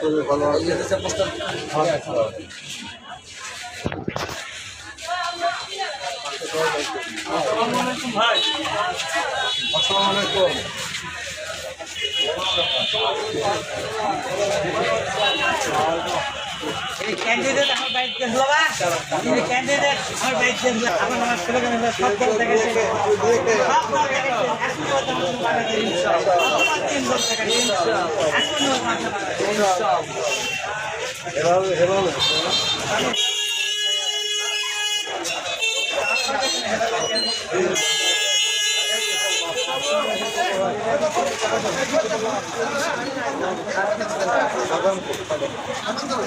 শরীর ভালো আছে। আসসালামু আলাইকুম ক্যান্ডিডেট আমার বাইক দেখল বা? তিনি ক্যান্ডিডেট আমার বাইক দেখল। আমার আমার সব দেখাইছে সব ইনশাআল্লাহ এখন তো বাধা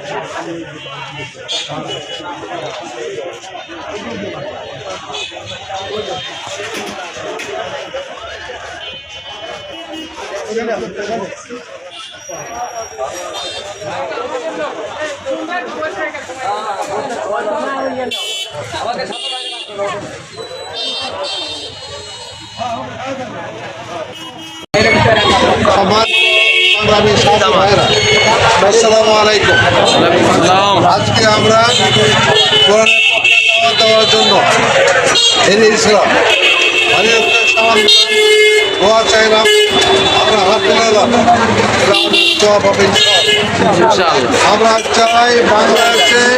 সাথী ভাইরা আসসালামু আলাইকুম। আজকে আমরা কোরআনের দেওয়ার জন্য সামান্য দোয়া চাইলাম। আমরা হাত ইনশাআল্লাহ। আমরা চাই বাংলাদেশে কোরআন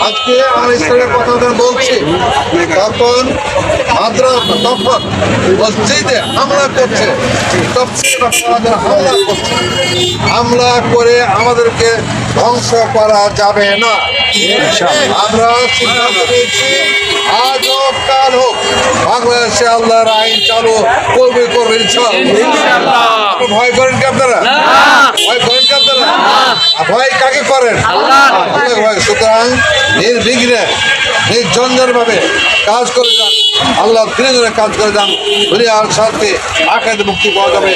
আজকে আমরা ইসলামের কথা বলছি। তখন মাদ্রাসা তখন মসজিদে হামলা করছে। হামলা করছে। হামলা করে আমাদেরকে ধ্বংস করা যাবে না। আমরা সিদ্ধান্ত নিয়েছি আজ হোক কাল হোক বাংলাদেশে আল্লাহর আইন চালু করবে করবে ভয় করেন কি আপনারা? ভয় করেন কি আপনারা? ভয় কাকে করেন? আল্লাহ। ভয় সুতরাং নির্বিঘ্নে নির্ঝঞ্ঝাট ভাবে কাজ করে যান। আল্লাহ ধীরে ধীরে কাজ করে যান। দুনিয়ার সাথে আখের মুক্তি পাওয়া যাবে।